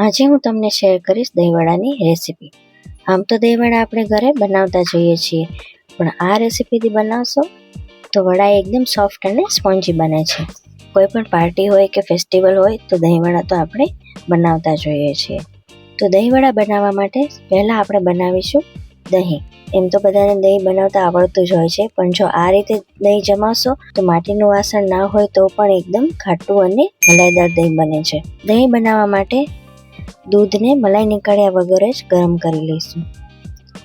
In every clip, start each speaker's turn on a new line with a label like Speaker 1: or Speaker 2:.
Speaker 1: આજે હું તમને શેર કરીશ દહીંવડાની રેસીપી આમ તો દહીંવડા આપણે ઘરે બનાવતા જોઈએ છીએ, પણ આ રેસીપીથી બનાવશો તો વડા એકદમ સોફ્ટ અને સ્પોન્જી બને છે. કોઈ પણ પાર્ટી હોય કે ફેસ્ટિવલ હોય તો દહીંવડા તો આપણે બનાવતા જોઈએ છીએ. તો દહીંવડા બનાવવા માટે પહેલાં આપણે બનાવીશું દહીં. એમ તો બધાને દહીં બનાવતા આવડતું જ હોય છે, પણ જો આ રીતે દહીં જમાવશો તો માટીનું વાસણ ના હોય તો પણ એકદમ ખાટું અને મલાઈદાર દહીં બને છે. દહીં બનાવવા માટે દૂધને મલાઈ નીકાળ્યા વગર જ ગરમ કરી લઈશું.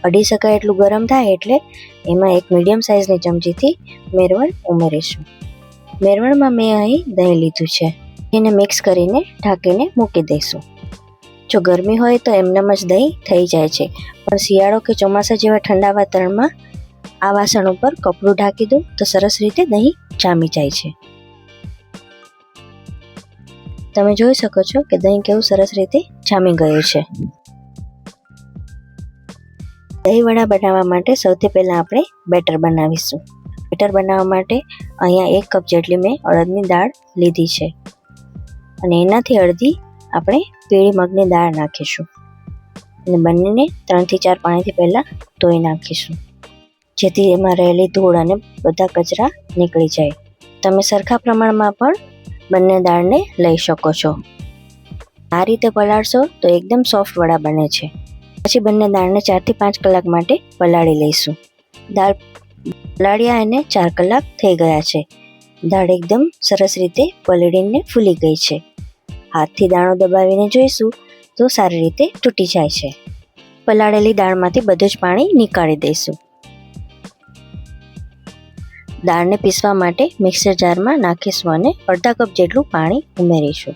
Speaker 1: અઢી શકાય એટલું ગરમ થાય એટલે એમાં એક મીડિયમ સાઇઝની ચમચીથી મેરવણ ઉમેરીશું. મેરવણમાં મેં અહીં દહીં લીધું છે. એને મિક્સ કરીને ઢાંકીને મૂકી દઈશું. જો ગરમી હોય તો એમનેમ જ દહીં થઈ જાય છે. પણ શિયાળો કે ચોમાસા જેવા ઠંડા વાતાવરણમાં આ વાસણ ઉપર કપડું ઢાંકી દઉં તો સરસ રીતે દહીં જામી જાય છે. તમે જોઈ શકો છો કે દહીં કેવું સરસ રીતે જામી ગયું છે. દહીં વડા બનાવવા માટે સૌથી પહેલાં આપણે બેટર બનાવીશું. બેટર બનાવવા માટે અહીંયા એક કપ જેટલી મેં અડદની દાળ લીધી છે. અને એનાથી અડધી આપણે પીળી મગની દાળ નાખીશું. અને બંનેને ત્રણથી ચાર પાણીથી પહેલાં ધોઈ નાખીશું. જેથી એમાં રહેલી ધૂળ અને બધા કચરા નીકળી જાય. તમે સરખા પ્રમાણમાં પણ બંને દાળને લઈ શકો છો. આ રીતે પલાળશો તો એકદમ સોફ્ટ વડા બને છે. પછી બંને દાળને ચારથી પાંચ કલાક માટે પલાળી લઈશું. દાળ પલાળ્યા એને ચાર કલાક થઈ ગયા છે. દાળ એકદમ સરસ રીતે પલળીને ફૂલી ગઈ છે. હાથથી દાણો દબાવીને જોઈશું તો સારી રીતે તૂટી જાય છે. પલાળેલી દાળમાંથી બધું જ પાણી નીકાળી દઈશું. દાળને પીસવા માટે મિક્સર જારમાં નાખીશું અને અડધા કપ જેટલું પાણી ઉમેરીશું.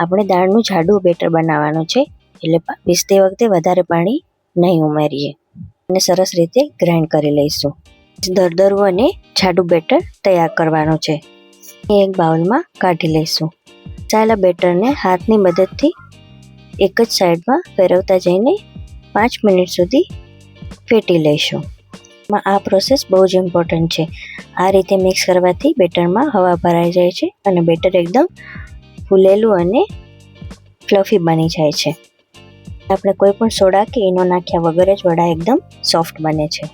Speaker 1: આપણે દાળનું જાડું બેટર બનાવવાનું છે, એટલે પીસતી વખતે વધારે પાણી નહીં ઉમેરીએ. અને સરસ રીતે ગ્રાઇન્ડ કરી લઈશું. દરદરવું અને જાડું બેટર તૈયાર કરવાનું છે. એ એક બાઉલમાં કાઢી લઈશું. ચાલા બેટરને હાથની મદદથી એક જ સાઈડમાં ફેરવતા જઈને પાંચ મિનિટ સુધી ફેટી લઈશું. આ પ્રોસેસ બહુ જ ઇમ્પોર્ટન્ટ છે. આ રીતે મિક્સ કરવાથી બેટરમાં હવા ભરાઈ જાય છે અને બેટર એકદમ ફૂલેલું અને ફ્લફી બની જાય છે. આપણે કોઈ પણ સોડા કે ઈનો નાખ્યા વગર જ વડા એકદમ સોફ્ટ બને છે.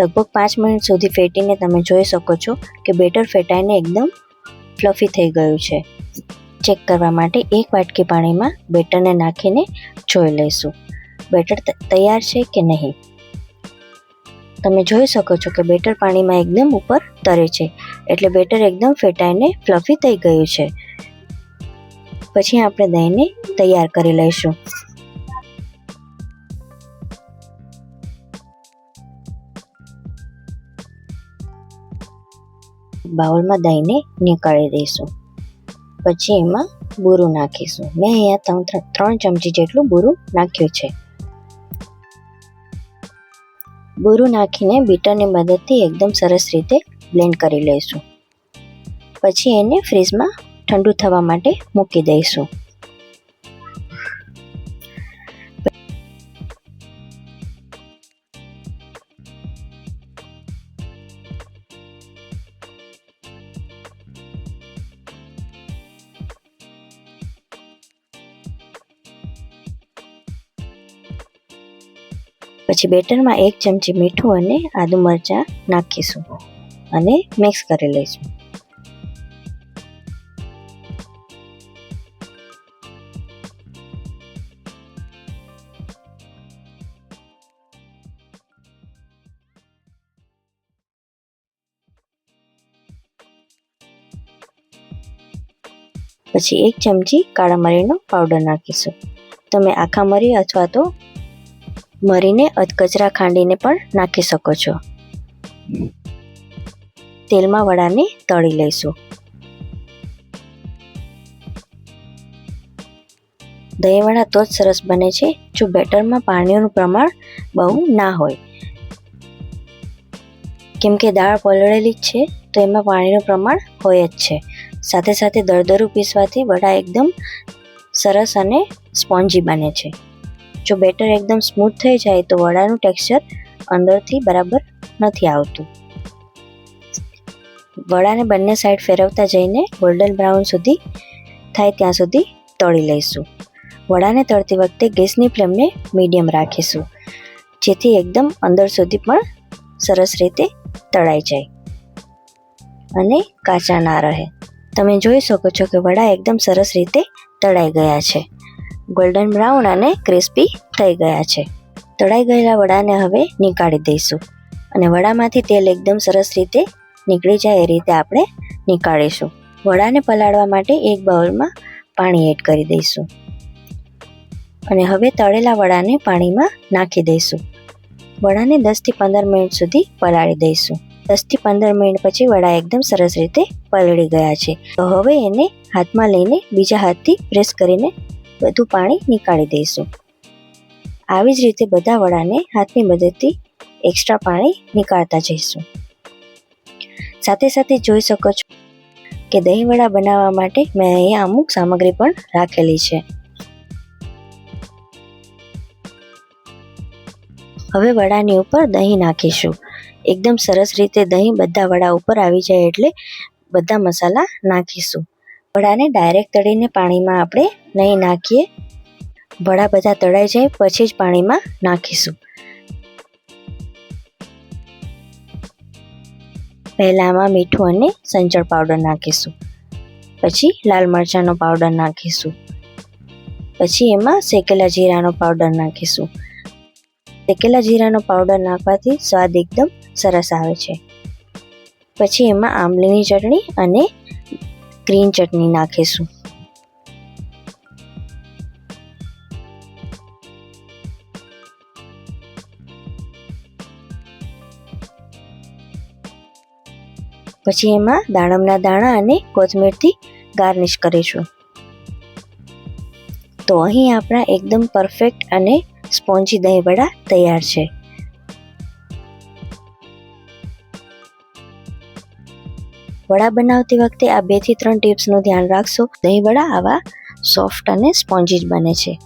Speaker 1: લગભગ પાંચ મિનિટ સુધી ફેટીને તમે જોઈ શકો છો કે બેટર ફેટાઈને એકદમ ફ્લફી થઈ ગયું છે. ચેક કરવા માટે એક વાટકી પાણીમાં બેટરને નાખીને જોઈ લઈશું. બેટર તૈયાર છે કે નહીં? તમે જોઈ શકો છો કે બેટર પાણીમાં એકદમ ઉપર તરે છે. એટલે બેટર એકદમ ફેટાઈને ફ્લફી થઈ ગયું છે. પછી આપણે દહીંને તૈયાર કરી લઈશું. બાઉલમાં દહીંને નીકાળી દઈશું. પછી એમાં બુરું નાખીશું. મેં અહીંયા ત્રણ ત્રણ ચમચી જેટલું બુરું નાખ્યું છે. બુરું નાખીને બીટરની મદદથી એકદમ સરસ રીતે બ્લેન્ડ કરી લઈશું. પછી એને ફ્રીજમાં ઠંડુ થવા માટે મૂકી દઈશું. પછી બેટરમાં એક ચમચી મીઠું અને આદુ મરચાં નાખીશું અને મિક્સ કરી લઈશું. પછી એક ચમચી કાળા મરીનો પાવડર નાખીશું. તમે આખા મરી અથવા તો મરીને અધકચરા ખાંડીને પણ નાખી શકો છો. તેલમાં વડાને તળી લઈશું. દહીં વડા તો જ સરસ બને છે. જો બેટરમાં પાણીનું પ્રમાણ બહુ ના હોય. કેમ કે દાળ પલળેલી જ છે, તો એમાં પાણીનું પ્રમાણ હોય જ છે. સાથે સાથે દરદરું પીસવાથી વડા એકદમ સરસ અને સ્પોન્જી બને છે. જો બેટર એકદમ સ્મૂથ થઈ જાય તો વડાનું ટેક્સચર અંદરથી બરાબર નથી આવતું. વડાને બંને સાઈડ ફેરવતા જઈને ગોલ્ડન બ્રાઉન સુધી થાય ત્યાં સુધી તળી લઈશું. વડાને તળતી વખતે ગેસની ફ્લેમને મીડિયમ રાખીશું, જેથી એકદમ અંદર સુધી પણ સરસ રીતે તળાઈ જાય અને કાચા ના રહે. તમે જોઈ શકો છો કે વડા એકદમ સરસ રીતે તળાઈ ગયા છે. ગોલ્ડન બ્રાઉન અને ક્રિસ્પી થઈ ગયા છે. તળાઈ ગયેલા વડાને હવે નીકાળી દઈશું અને વડામાંથી તેલ એકદમ સરસ રીતે નીકળી જાય એ રીતે આપણે નીકાળીશું. વડાને પલાળવા માટે એક બાઉલમાં પાણી એડ કરી દઈશું અને હવે તળેલા વડાને પાણીમાં નાખી દઈશું. વડાને દસથી પંદર મિનિટ સુધી પલાળી દઈશું. દસથી પંદર મિનિટ પછી વડા એકદમ સરસ રીતે પલળી ગયા છે. તો હવે એને હાથમાં લઈને બીજા હાથથી પ્રેસ કરીને બધું પાણી નીકાળી દઈશું. આવી જ રીતે બધા વડાને હાથની મદદથી એક્સ્ટ્રા પાણી નીકાળતા જઈશું. સાથે સાથે જોઈ શકો છો કે દહીં વડા બનાવવા માટે મેં અહીંયા અમુક સામગ્રી પણ રાખેલી છે. હવે વડાની ઉપર દહીં નાખીશું. એકદમ સરસ રીતે દહીં બધા વડા ઉપર આવી જાય એટલે બધા મસાલા નાખીશું. વડાને ડાયરેક્ટ તળીને પાણીમાં આપણે નહીં નાખીએ. વડા બધા તળાઈ જાય પછી જ પાણીમાં નાખીશું. પહેલામાં મીઠું અને સંચળ પાવડર નાખીશું. પછી લાલ મરચાંનો પાવડર નાખીશું. પછી એમાં શેકેલા જીરાનો પાવડર નાખીશું. શેકેલા જીરાનો પાવડર નાખવાથી સ્વાદ એકદમ સરસ આવે છે. પછી એમાં આંબલીની ચટણી અને ગ્રીન ચટણી નાખીશું. પછી એમાં દાડમના દાણા અને કોથમીરથી ગાર્નિશ કરીશું. તો અહીં આપણા એકદમ પરફેક્ટ અને સ્પોન્જી દહીં વડા તૈયાર છે. વડા બનાવતી વખતે આ બેથી ત્રણ ટિપ્સનું ધ્યાન રાખશો. દહીં વડા આવા સોફ્ટ અને સ્પોન્જી બને છે.